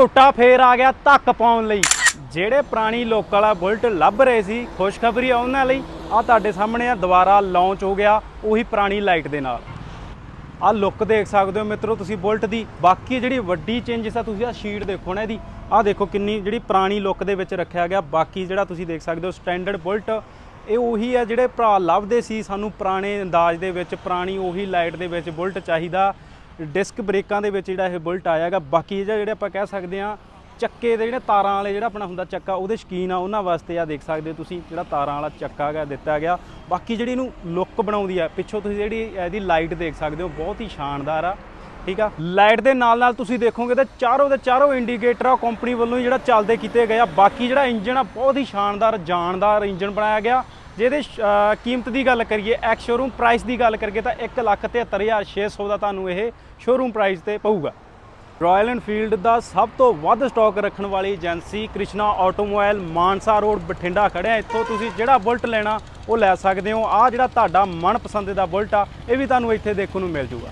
ਝੋਟਾ ਫੇਰ ਆ ਗਿਆ ਧੱਕ ਪਾਉਣ ਲਈ। ਜਿਹੜੇ ਪੁਰਾਣੀ ਲੋਕ ਵਾਲਾ ਬੁਲਟ ਲੱਭ ਰਹੇ ਸੀ, ਖੁਸ਼ਖਬਰੀ ਆ ਉਹਨਾਂ ਲਈ। ਆ ਤੁਹਾਡੇ ਸਾਹਮਣੇ ਆ, ਦੁਬਾਰਾ ਲਾਂਚ ਹੋ ਗਿਆ ਉਹੀ ਪੁਰਾਣੀ ਲਾਈਟ ਦੇ ਨਾਲ। ਆ ਲੁੱਕ ਦੇਖ ਸਕਦੇ ਹੋ ਮਿੱਤਰੋ ਤੁਸੀਂ ਬੁਲਟ ਦੀ। ਬਾਕੀ ਜਿਹੜੀ ਵੱਡੀ ਚੇਂਜਸ ਆ, ਤੁਸੀਂ ਆ ਸ਼ੀਟ ਦੇਖੋ ਨਾ ਇਹਦੀ। ਆ ਦੇਖੋ ਕਿੰਨੀ ਜਿਹੜੀ ਪੁਰਾਣੀ ਲੁੱਕ ਦੇ ਵਿੱਚ ਰੱਖਿਆ ਗਿਆ। ਬਾਕੀ ਜਿਹੜਾ ਤੁਸੀਂ ਦੇਖ ਸਕਦੇ ਹੋ ਸਟੈਂਡਰਡ ਬੁਲਟ, ਇਹ ਉਹੀ ਆ ਜਿਹੜੇ ਭਰਾ ਲੱਭਦੇ ਸੀ ਸਾਨੂੰ ਪੁਰਾਣੇ ਅੰਦਾਜ਼ ਦੇ ਵਿੱਚ, ਪੁਰਾਣੀ ਉਹੀ ਲਾਈਟ ਦੇ ਵਿੱਚ ਬੁਲਟ ਚਾਹੀਦਾ। ਡਿਸਕ ਬ੍ਰੇਕਾਂ ਦੇ ਵਿੱਚ ਜਿਹੜਾ ਇਹ ਬੁਲਟ ਆਇਆਗਾ ਬਾਕੀ ਜਿਹੜਾ ਜਿਹੜੇ ਆਪਾਂ ਕਹਿ ਸਕਦੇ ਆ ਚੱਕੇ ਦੇ ਜਿਹੜੇ ਤਾਰਾਂ ਵਾਲੇ ਜਿਹੜਾ ਆਪਣਾ ਹੁੰਦਾ ਚੱਕਾ, ਉਹਦੇ ਸ਼ਕੀਨ ਆ, ਉਹਨਾਂ ਵਾਸਤੇ ਆ ਦੇਖ ਸਕਦੇ ਹੋ ਤੁਸੀਂ, ਜਿਹੜਾ ਤਾਰਾਂ ਵਾਲਾ ਚੱਕਾ ਗਾ ਦਿੱਤਾ ਗਿਆ। ਬਾਕੀ ਜਿਹੜੀ ਇਹਨੂੰ ਲੁੱਕ ਬਣਾਉਂਦੀ ਆ, ਪਿੱਛੋਂ ਤੁਸੀਂ ਜਿਹੜੀ ਇਹਦੀ ਲਾਈਟ ਦੇਖ ਸਕਦੇ ਹੋ, ਬਹੁਤ ਹੀ ਸ਼ਾਨਦਾਰ ਆ, ਠੀਕ ਆ? ਲਾਈਟ ਦੇ ਨਾਲ ਨਾਲ ਤੁਸੀਂ ਦੇਖੋਗੇ ਤਾਂ ਚਾਰੋਂ ਦੇ ਚਾਰੋਂ ਇੰਡੀਕੇਟਰ ਆ ਕੰਪਨੀ ਵੱਲੋਂ ਹੀ ਜਿਹੜਾ ਚੱਲਦੇ ਕੀਤੇ ਗਏ ਆ। ਬਾਕੀ ਜਿਹੜਾ ਇੰਜਨ ਆ, ਬਹੁਤ ਹੀ ਸ਼ਾਨਦਾਰ, ਜਾਨਦਾਰ ਇੰਜਨ ਬਣਾਇਆ ਗਿਆ। ਜਿਹਦੇ ਸ਼- ਕੀਮਤ ਦੀ ਗੱਲ ਕਰੀਏ ਐਕਸ ਸ਼ੋਰੂਮ ਪ੍ਰਾਈਸ ਦੀ ਗੱਲ ਕਰੀਏ ਤਾਂ 173600 ਦਾ ਤੁਹਾਨੂੰ ਇਹ ਸ਼ੋਰੂਮ ਪ੍ਰਾਈਸ ਤੇ ਪਊਗਾ। ਰਾਇਲ ਐਨਫੀਲਡ ਦਾ ਸਭ ਤੋਂ ਵੱਧ ਸਟਾਕ ਰੱਖਣ ਵਾਲੀ agency Krishna automobile Mansa road Bathinda ਖੜਿਆ ਇੱਥੋਂ ਤੁਸੀਂ ਜਿਹੜਾ ਬੁਲਟ ਲੈਣਾ, ਉਹ ਲੈ ਸਕਦੇ ਹੋ। ਆ ਜਿਹੜਾ ਤੁਹਾਡਾ ਮਨਪਸੰਦ ਦਾ ਬੁਲਟ ਆ, ਇਹ ਵੀ ਤੁਹਾਨੂੰ ਇੱਥੇ ਦੇਖਣ ਨੂੰ ਮਿਲ ਜੂਗਾ।